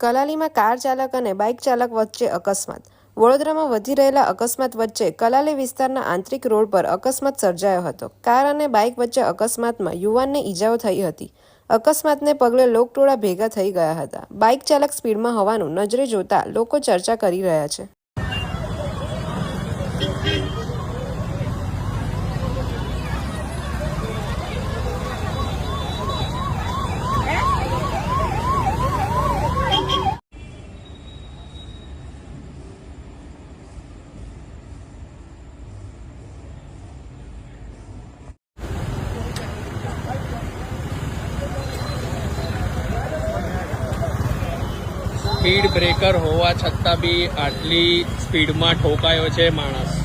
કલાલીમાં car ચાલક અને bike ચાલક વચ્ચે અકસ્માત. વડોદરામાં વધી રહેલા અકસ્માત વચ્ચે કલાલી વિસ્તારના આંતરિક રોડ પર અકસ્માત સર્જાયો હતો. કાર અને બાઇક વચ્ચે અકસ્માતમાં યુવાનને ઈજાઓ થઈ હતી. અકસ્માતને પગલે લોકટોળા ભેગા થઈ ગયા હતા. બાઇક ચાલક સ્પીડમાં હોવાનું નજરે જોતા લોકો ચર્ચા કરી રહ્યા છે. સ્પીડ બ્રેકર હોવા છતાં બી આટલી સ્પીડમાં ઠોકાયો છે માણસ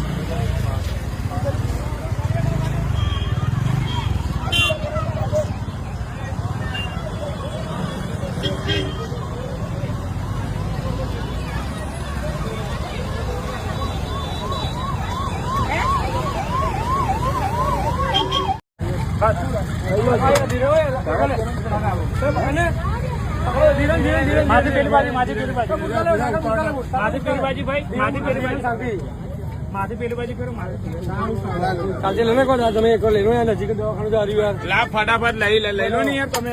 माझी पेली भाजी माझी पेली भाजी माझी पेली भाजी भाई माझी पेली भाजी सांगते माझी પેલી ભાજી કરો મારી કાલથી લઈને કોણ તમે એક વાર લઈને યાર નજીક દવાખાનું તો હાર્યું યાર લા ફટાફટ લઈ લે લઈ લો ને યાર તમે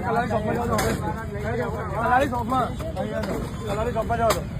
કલારી શોપમાં જાઓ કલારી શોપમાં કલારી શોપમાં જાઓ તો